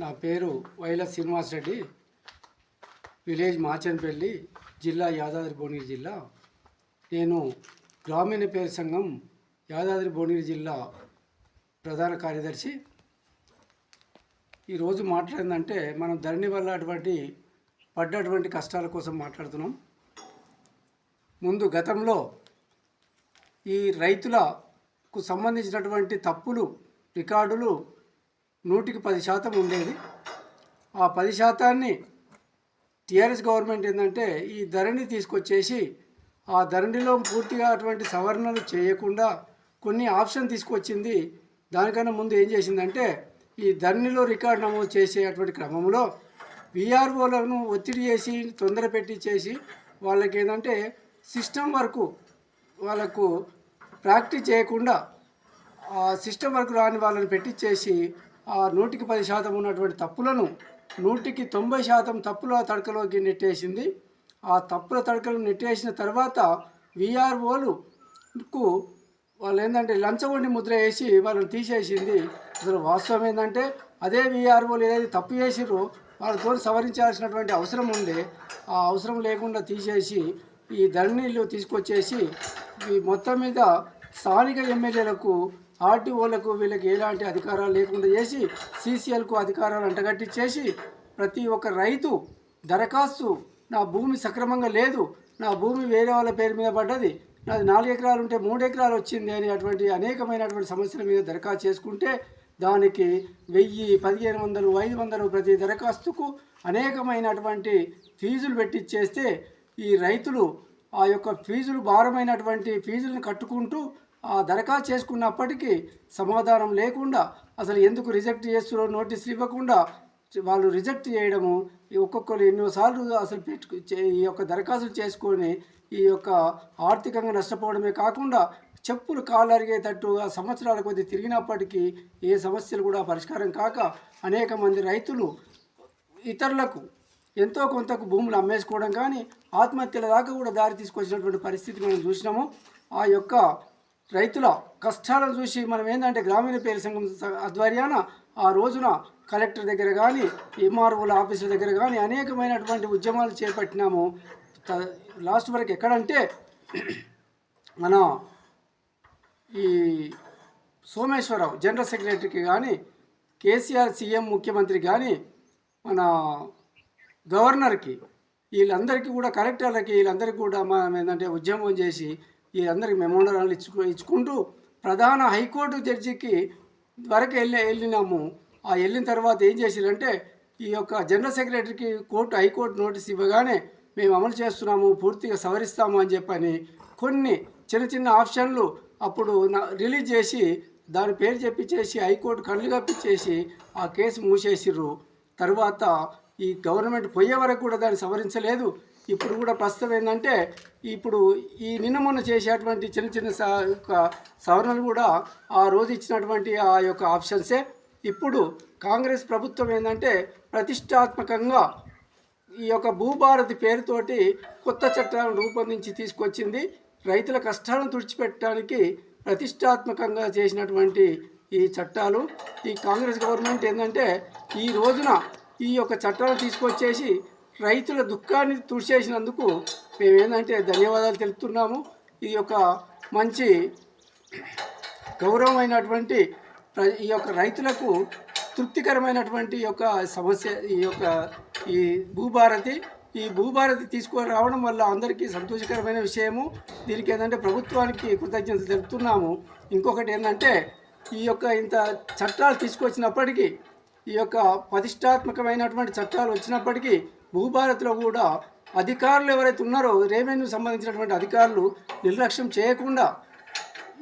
నా పేరు వైల శ్రీనివాస్ రెడ్డి. విలేజ్ మాచన్పల్లి జిల్లా యాదాద్రి భువనగిరి జిల్లా. నేను గ్రామీణ పేరు సంఘం యాదాద్రి భువనగిరి జిల్లా ప్రధాన కార్యదర్శి. ఈరోజు మాట్లాడిందంటే మనం ధరణి వల్ల అటువంటి పడ్డటువంటి కష్టాల కోసం మాట్లాడుతున్నాం. ముందు గతంలో ఈ రైతులకు సంబంధించినటువంటి తప్పులు రికార్డులు నూటికి పది శాతం ఉండేది. ఆ పది శాతాన్ని టీఆర్ఎస్ గవర్నమెంట్ ఏంటంటే ఈ ధరణి తీసుకొచ్చేసి ఆ ధరణిలో పూర్తిగా అటువంటి సవరణలు చేయకుండా కొన్ని ఆప్షన్ తీసుకొచ్చింది. దానికన్నా ముందు ఏం చేసిందంటే ఈ ధరణిలో రికార్డు నమోదు చేసే అటువంటి క్రమంలో విఆర్ఓలను ఒత్తిడి చేసి తొందర పెట్టించేసి వాళ్ళకి ఏంటంటే సిస్టమ్ వరకు వాళ్ళకు ప్రాక్టీస్ చేయకుండా ఆ సిస్టమ్ వరకు రాని వాళ్ళని పెట్టించేసి ఆ నూటికి పది శాతం ఉన్నటువంటి తప్పులను నూటికి తొంభై శాతం తప్పుల తడకలోకి నెట్టేసింది. ఆ తప్పుల తడకలు నెట్టేసిన తర్వాత విఆర్ఓలుకు వాళ్ళు ఏంటంటే లంచగొండి ముద్ర వేసి వాళ్ళని తీసేసింది. అసలు వాస్తవం ఏంటంటే అదే విఆర్ఓలు ఏదైతే తప్పు చేసిరో వాళ్ళతో సవరించాల్సినటువంటి అవసరం ఉండే. ఆ అవసరం లేకుండా తీసేసి ఈ ధరణిలు తీసుకొచ్చేసి ఈ మొత్తం మీద స్థానిక ఎమ్మెల్యేలకు ఆర్టీఓలకు వీళ్ళకి ఎలాంటి అధికారాలు లేకుండా చేసి సీసీఎల్కు అధికారాలు అంటగట్టించేసి ప్రతి ఒక్క రైతు దరఖాస్తు నా భూమి సక్రమంగా లేదు నా భూమి వేరే వాళ్ళ పేరు మీద పడ్డది నాది నాలుగు ఎకరాలు ఉంటే మూడు ఎకరాలు వచ్చింది అని అటువంటి అనేకమైనటువంటి సమస్యల మీద దరఖాస్తు చేసుకుంటే దానికి వెయ్యి పదిహేను వందలు ఐదు వందలు ప్రతి దరఖాస్తుకు అనేకమైనటువంటి ఫీజులు పెట్టిచ్చేస్తే ఈ రైతులు ఆ యొక్క ఫీజులు భారమైనటువంటి ఫీజులను కట్టుకుంటూ దరఖాస్తు చేసుకున్నప్పటికీ సమాధానం లేకుండా అసలు ఎందుకు రిజెక్ట్ చేస్తున్నారో నోటీసులు ఇవ్వకుండా వాళ్ళు రిజెక్ట్ చేయడము ఒక్కొక్కరు ఎన్నోసార్లు అసలు పెట్టు ఈ యొక్క దరఖాస్తులు చేసుకొని ఈ యొక్క ఆర్థికంగా నష్టపోవడమే కాకుండా చెప్పులు కాళ్ళు అరిగేటట్టుగా సంవత్సరాల కొద్ది తిరిగినప్పటికీ ఏ సమస్యలు కూడా పరిష్కారం కాక అనేక మంది రైతులు ఇతరులకు ఎంతో కొంతకు భూములు అమ్మేసుకోవడం కానీ ఆత్మహత్యల దాకా కూడా దారి తీసుకొచ్చినటువంటి పరిస్థితి మనం చూసినాము. ఆ యొక్క రైతుల కష్టాలను చూసి మనం ఏంటంటే గ్రామీణ పేరు సంఘం ఆధ్వర్యాన ఆ రోజున కలెక్టర్ దగ్గర కానీ ఎంఆర్ఓల ఆఫీసుల దగ్గర కానీ అనేకమైనటువంటి ఉద్యమాలు చేపట్టినాము. లాస్ట్ వరకు ఎక్కడంటే మన ఈ సోమేశ్వరరావు జనరల్ సెక్రటరీకి కానీ కేసీఆర్ సీఎం ముఖ్యమంత్రి కానీ మన గవర్నర్కి వీళ్ళందరికీ కూడా కలెక్టర్లకి వీళ్ళందరికీ కూడా మనం ఏంటంటే ఉద్యమం చేసి ఈ అందరికి మెమోరాలు ఇచ్చుకు ఇచ్చుకుంటూ ప్రధాన హైకోర్టు జడ్జికి వరకు వెళ్ళి వెళ్ళినాము. ఆ వెళ్ళిన తర్వాత ఏం చేసిరంటే ఈ యొక్క జనరల్ సెక్రటరీకి కోర్టు హైకోర్టు నోటీస్ ఇవ్వగానే మేము అమలు చేస్తున్నాము పూర్తిగా సవరిస్తాము అని చెప్పని కొన్ని చిన్న చిన్న ఆప్షన్లు అప్పుడు నా- రిలీజ్ చేసి దాని పేరు చెప్పించేసి హైకోర్టు కళ్ళు కప్పించేసి ఆ కేసు మూసేసిర్రు. తర్వాత ఈ గవర్నమెంట్ పోయే వరకు కూడా దాన్ని సవరించలేదు. ఇప్పుడు కూడా ప్రస్తుతం ఏంటంటే ఇప్పుడు ఈ నిన్న మొన్న చేసేటువంటి చిన్న చిన్న స- యొక్క సవరణలు కూడా ఆ రోజు ఇచ్చినటువంటి ఆ యొక్క ఆప్షన్సే. ఇప్పుడు కాంగ్రెస్ ప్రభుత్వం ఏంటంటే ప్రతిష్టాత్మకంగా ఈ యొక్క భూభారతి పేరుతోటి కొత్త చట్టాలను రూపొందించి తీసుకొచ్చింది. రైతుల కష్టాలను తుడిచిపెట్టడానికి ప్రతిష్టాత్మకంగా చేసినటువంటి ఈ చట్టాలు. ఈ కాంగ్రెస్ గవర్నమెంట్ ఏంటంటే ఈ రోజున ఈ యొక్క చట్టాలను తీసుకొచ్చేసి రైతుల దుఃఖాన్ని తుడిచేసినందుకు మేము ఏంటంటే ధన్యవాదాలు తెలుపుతున్నాము. ఈ యొక్క మంచి గౌరవమైనటువంటి ఈ యొక్క రైతులకు తృప్తికరమైనటువంటి యొక్క సమస్య ఈ యొక్క ఈ భూభారతి ఈ భూభారతి తీసుకొని రావడం వల్ల అందరికీ సంతోషకరమైన విషయము. దీనికి ఏంటంటే ప్రభుత్వానికి కృతజ్ఞతలు తెలుపుతున్నాము. ఇంకొకటి ఏంటంటే ఈ యొక్క ఇంత చట్టాలు తీసుకొచ్చినప్పటికీ ఈ యొక్క ప్రతిష్టాత్మకమైనటువంటి చట్టాలు వచ్చినప్పటికీ భూభారత్లో కూడా అధికారులు ఎవరైతే ఉన్నారో రెవెన్యూ సంబంధించినటువంటి అధికారులు నిర్లక్ష్యం చేయకుండా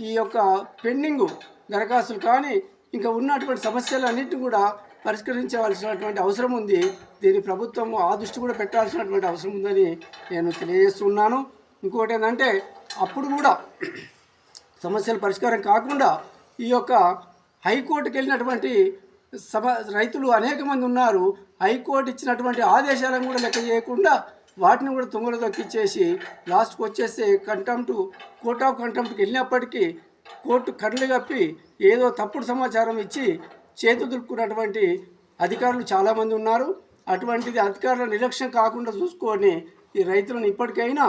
ఈ యొక్క పెండింగ్ దరఖాస్తులు కానీ ఇంకా ఉన్నటువంటి సమస్యలన్నింటినీ కూడా పరిష్కరించవలసినటువంటి అవసరం ఉంది. దీని ప్రభుత్వం ఆ దృష్టి కూడా పెట్టాల్సినటువంటి అవసరం ఉందని నేను తెలియజేస్తున్నాను. ఇంకోటి ఏంటంటే అప్పుడు కూడా సమస్యల పరిష్కారం కాకుండా ఈ యొక్క హైకోర్టుకి వెళ్ళినటువంటి సభ రైతులు అనేక మంది ఉన్నారు. హైకోర్టు ఇచ్చినటువంటి ఆదేశాలను కూడా లెక్క చేయకుండా వాటిని కూడా తుంగలు తొక్కిచ్చేసి లాస్ట్కి వచ్చేస్తే కంటెంప్ట్ కోర్ట్ ఆఫ్ కంటెంప్ట్కి వెళ్ళినప్పటికీ కోర్టు కళ్ళు కప్పి ఏదో తప్పుడు సమాచారం ఇచ్చి చేతు దులుపుకున్నటువంటి అధికారులు చాలామంది ఉన్నారు. అటువంటిది అధికారుల నిర్లక్ష్యం కాకుండా చూసుకొని ఈ రైతులను ఇప్పటికైనా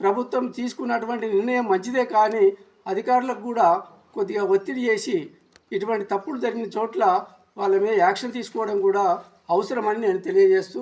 ప్రభుత్వం తీసుకున్నటువంటి నిర్ణయం మంచిదే కానీ అధికారులకు కూడా కొద్దిగా ఒత్తిడి చేసి ఇటువంటి తప్పులు జరిగిన చోట్ల వాళ్ళ మీద యాక్షన్ తీసుకోవడం కూడా అవసరమని నేను తెలియజేస్తూ